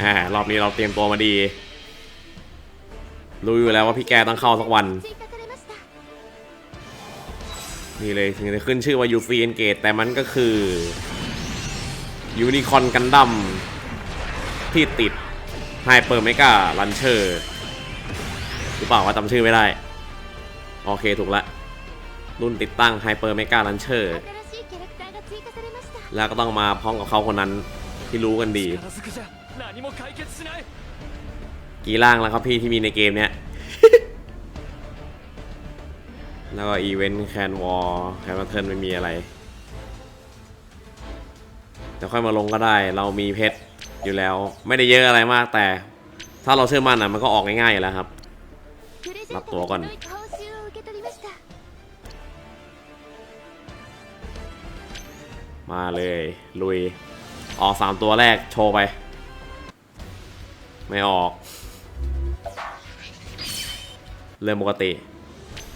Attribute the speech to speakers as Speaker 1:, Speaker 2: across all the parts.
Speaker 1: อ่ารอบนี้เราเตรียมตัวมาดี รู้อยู่แล้วว่าพี่แกต้องเข้าสักวัน นี่เลยถึงจะขึ้นชื่อว่ายูซีเอนเกตแต่มันก็คือยูนิคอนกันดั้มที่ติดไฮเปอร์เมกาลันเชอร์หรือเปล่าว่าจำชื่อไม่ได้ โอเคถูกละ รุ่นติดตั้ง
Speaker 2: ไฮเปอร์เมกาลันเชอร์
Speaker 1: แล้วก็ต้องมาพร้อมกับเขาคนนั้นที่รู้กันดี กี่ร่างแล้วครับพี่ที่มีในเกมเนี้ย แล้วก็อีเวนต์แคนวอลแคนวอลเทิร์นไม่มีอะไรจะค่อยมาลงก็ได้ เรามีเพชรอยู่แล้ว ไม่ได้เยอะอะไรมากแต่ ถ้าเราเชื่อมั่นอะมันก็ออกง่ายๆแล้วครับ
Speaker 2: รับตัวก่อน
Speaker 1: มาเลย ลุย ออกสามตัวแรกโชว์ไป ไม่ออก เริ่มปกติ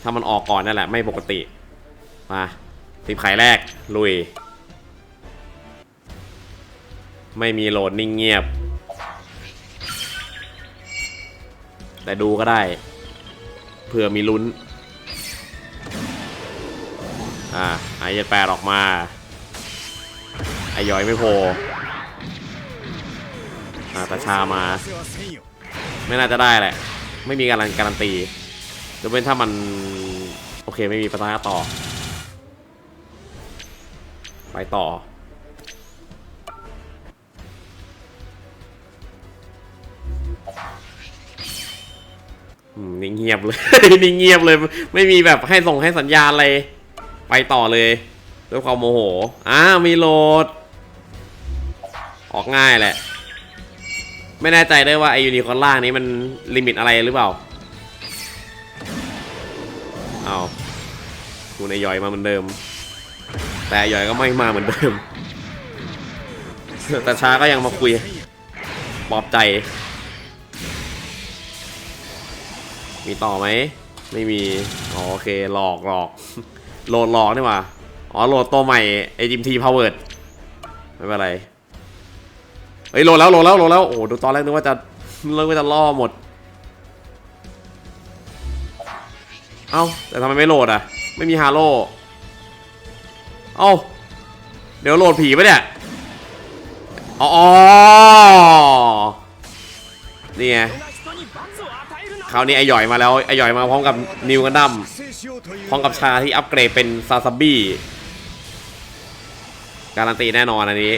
Speaker 1: ถ้ามันออกก่อนนั่นแหละ ไม่ปกติ มาสิบไข่แรก ลุย ไม่มีโหลดนิ่งเงียบ แต่ดูก็ได้ เผื่อมีลุ้น อ่าไอเจ็ดแปดออกมา ไอย้อยไม่โผล่ นาตาชามา ไม่น่าจะได้แหละ ไม่มีการการันตียกเว้นถ้ามัน โอเคไม่มีปัญหาต่อ ไปต่อ นิ่งเงียบเลย นิ่งเงียบเลย ไม่มีแบบให้ส่งให้สัญญาณอะไร ไปต่อเลย ด้วยความโมโห อ้ามีโหลด ออกง่ายแหละ ไม่แน่ใจได้วยว่าไอยูนิคอร์นล่างนี้มันลิมิตอะไรหรือเปล่า เอาคุณไอยอยมาเหมือนเดิม แต่อยอยก็ไม่มาเหมือนเดิม แต่ช้าก็ยังมาคุยปลอบใจ มีต่อไหม ไม่มีอ๋อโอเคหลอกหลอกโหลดหลอกนี่ว่าอ๋อโหลดตัวใหม่ไอจิมทีพาวเวอร์ดไม่เป็นไร เอ้ยลลแล้วโลแล้วโลแล้วโอ้ดูตอนแรกนึกว่าจะเลิกว่าจะล่อหมด เอ้าแต่ทำไมไม่โหลดอะ ไม่มีฮาโลเอ้าเดี๋ยวโหลดผีไปเนี่ยอ๋อนี่ไงคราวนี้ไอหย่อยมาแล้วไอหย่อยมาพร้อมกับนิวกันดั้มพร้อมกับชาที่อัปเกรดเป็นซาซับบี้การันตีแน่นอนอันนี้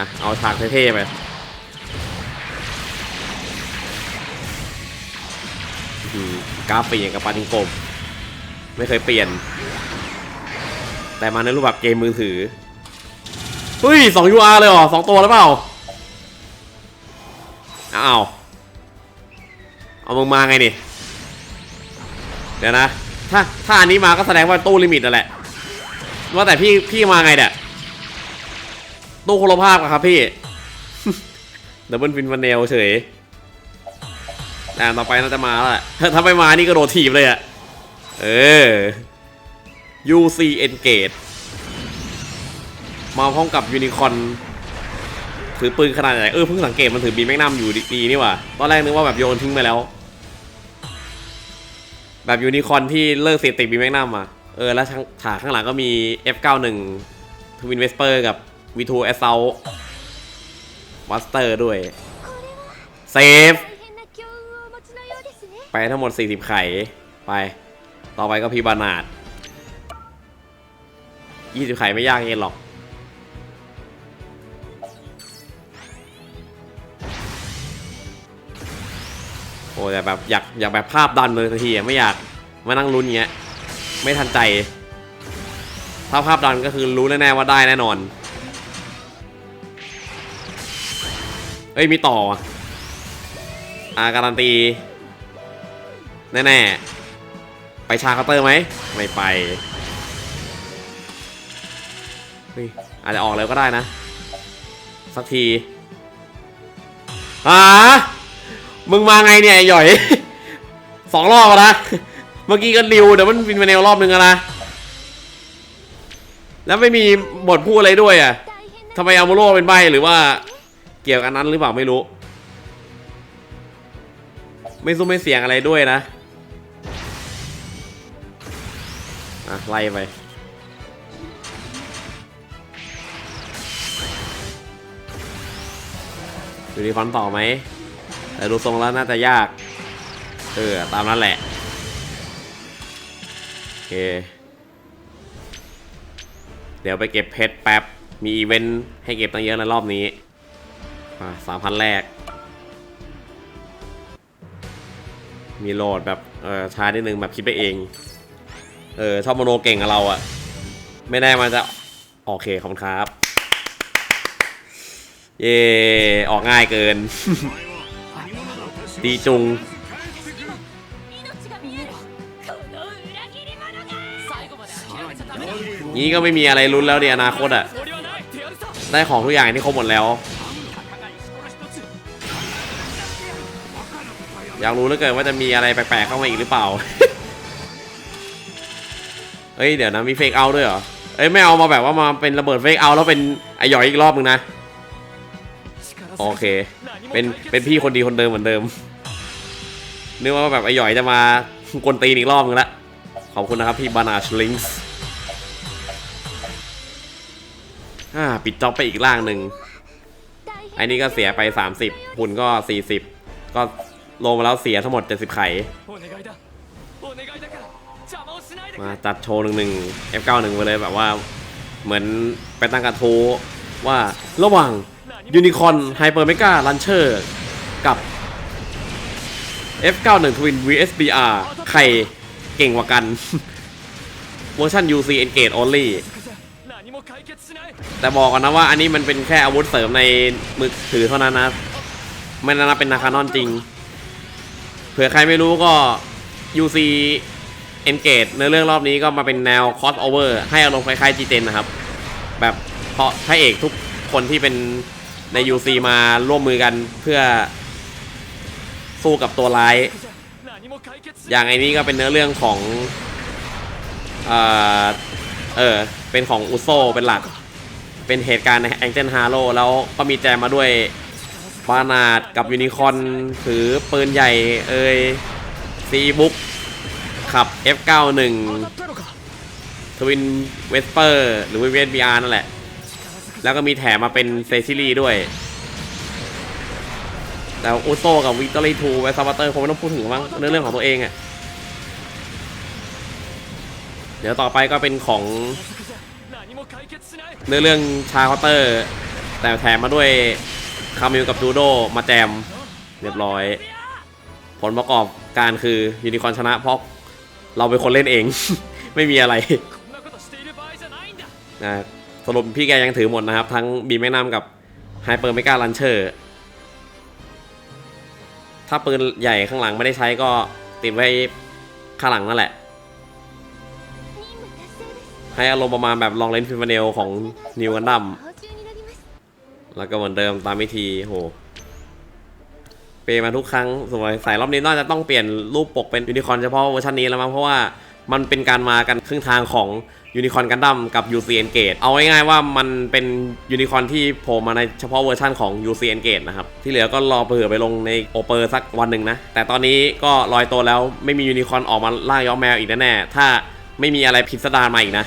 Speaker 1: ะเอาฉากเท่ๆไปกราฟเปลี่ยนกับปาทิงโกมไม่เคยเปลี่ยน แต่มาในรูปแบบเกมมือถือเฮ้ยสอง UR เลยเหรอสองตัวแล้วเปล่าอ้าวเอามึงมาไงนี่เดี๋ยวนะ ถ้าถ้าอันนี้มาก็แสดงว่าตู้ลิมิตนั่นแหละว่าแต่พี่พี่มาไงเนี่ย ตู้คุณภาพอะครับพี่ดับเบิลฟินฟันเนลเฉยแต่ต่อไปน่าจะมาแล้วแหละถ้าไม่มานี่ก็โดดถีบเลยอะเออ UC Engage มาพร้อมกับยูนิคอนถือปืนขนาดไหนเออเพิ่งสังเกตมันถือบีแมกนัมอยู่ดีนี่ว่าตอนแรกนึกว่าแบบโยนทิ้งไปแล้ว แบบยูนิคอนที่เลิกเสพติดบีแมกนัมอะเออแล้วฉากข้างหลังก็มี F91 ทวินเวสเปอร์กับ วีทูแอสเซ
Speaker 2: ลมาสเตอร์ด้วย เซฟ
Speaker 1: ไปทั้งหมด 40 ไข่ ไป ต่อไปก็พีบานาด20 ไข่ไม่ยากเองหรอก โอ้แต่แบบอยากอยากแบบภาพดันเลยทันทีไม่อยากมานั่งลุ้นเงี้ย ไม่ทันใจ ถ้าภาพดันก็คือรู้แน่ๆว่าได้แน่นอน เอ้ยมีต่ออาการันตี แน่ๆ ไปชาคาเตอร์ไหม ไม่ไปเฮ้ยอาจจะออกแล้วก็ได้นะ สักทีอ่ามึงมาไงเนี่ยหย่อย สองรอบแล้วนะ เมื่อกี้ก็ริวเดี๋ยวมันวินไปเนลรอบนึงนะแล้วไม่มีบทพูดอะไรด้วยอะทำไมอามูโรเป็นใบหรือว่า เกี่ยวกับนนั้นหรือเปล่าไม่รู้ ไม่ซุ้มไม่เสียงอะไรด้วยนะอะไล่ไปดูดีคอนต่อไหมแต่ดูทรงแล้วน่าจะยาก เออ ตามนั้นแหละ โอเค เดี๋ยวไปเก็บเพชรแป๊บ มีอีเวนต์ให้เก็บตั้งเยอะในรอบนี้ สามพันแรก มีโหลดแบบเออช้านิดนึงแบบคิดไปเอง เออชอบโมโนเก่งกับเราอะไม่แน่มันจะ โอเคขอบคุณครับ เย่ออกง่ายเกิน ตีจุงนี้ก็ไม่มีอะไรลุ้นแล้วในอนาคตอะได้ของทุกอย่างที่ครบหมดแล้ว อยากรู้เหลือเกินว่าจะมีอะไรแปลกๆเข้ามาอีกหรือเปล่า เฮ้ยเดี๋ยวนะมีเฟกเอาด้วยเหรอ เอ้ไม่เอามาแบบว่ามาเป็นระเบิดเฟกเอาแล้วเป็นไอหยอยอีกรอบนึงนะ โอเค เป็นเป็นพี่คนดีคนเดิมเหมือนเดิม นึกว่าแบบไอหยอยจะมากวนตีนอีกรอบนึงละ ขอบคุณนะครับพี่บานาชลิงส์อ่าปิดจ็อบไปอีกล่างหนึ่งไอ
Speaker 2: น
Speaker 1: นี้ก็เสียไป 30หุ่นก็ 40 ก็ ลงมาแล้วเสียทั้งหมด 70 ไข่ มาจัดโชว์หนึ่งหนึ่ง F91 ไปเลยแบบว่า เหมือนไปตั้งกระทู้ว่าระหว่างยูนิคอนไฮเปอร์เมกาลันเชอร์กับ F91 Twin VSBR ใครเก่งกว่ากันเวอร์ชัน UC Engage Only แต่บอกก่อนนะว่าอันนี้มันเป็นแค่อาวุธเสริมในมือถือเท่านั้นนะ ไม่นัาเป็นนาคานอนจริง เผื่อใครไม่รู้ก็ UC Engage ในเรื่องรอบนี้ก็มาเป็นแนว crossover ให้อารมณ์คล้ายๆ G10 นะครับ แบบเพราะพระเอกทุกคนที่เป็นใน UC มาร่วมมือกันเพื่อสู้กับตัวร้าย อย่างไอ้นี้ก็เป็นเนื้อเรื่องของ เออเออ เป็นของอุโซเป็นหลัก เป็นเหตุการณ์ในแองเจิลฮาร์โลแล้วก็มีแจมมาด้วย ปานาดกับยูนิคอนถือปืนใหญ่เอ้ยซีบุ๊กขับ F91 ทวินเวสเปอร์หรือเวนบีอาร์นั่นแหละ แล้วก็มีแถมมาเป็นเซซิลีด้วยแต่อุโซกับวิตอรี่ทูเวสซับเตอร์คงไม่ต้องพูดถึงมั้งเรื่องของตัวเองอะ่ะเดี๋ยวต่อไปก็เป็นของเรื่องชาคอเตอร์ แต่แถมมาด้วย คามิลกับจูโดมาแจมเรียบร้อย ผลประกอบการคือยูนิคอนชนะเพราะเราเป็นคนเล่นเอง ไม่มีอะไรนะสรุปพี่แกยังถือหมดนะครับ ทั้งบีแม่น้ำกับไฮเปอร์เมกาลันเชอร์ถ้าปืนใหญ่ข้างหลังไม่ได้ใช้ก็ติดไว้ข้างหลังนั่นแหละ ให้อารมณ์ประมาณแบบลองเลนฟิวเนลของนิวกันดัม แล้วก็เหมือนเดิมตามวิธีโหเปย์มาทุกครั้งสวยใส่รอบนี้น่าจะต้องเปลี่ยนรูปปกเป็นยูนิคอนเฉพาะเวอร์ชันนี้แล้วมั้งเพราะว่ามันเป็นการมากันครึ่งทางของยูนิคอนกันดั้มกับ UC Engage เอาง่ายๆว่ามันเป็นยูนิคอนที่โผล่มาในเฉพาะเวอร์ชันของ UC Engage นะครับ ที่เหลือก็รอเผื่อไปลงในโอเปอร์สักวันหนึ่งนะ แต่ตอนนี้ก็ลอยตัวแล้วไม่มียูนิคอนออกมาล่าย้อมแมวอีกแน่ๆถ้าไม่มีอะไรพิสดารมาอีกนะ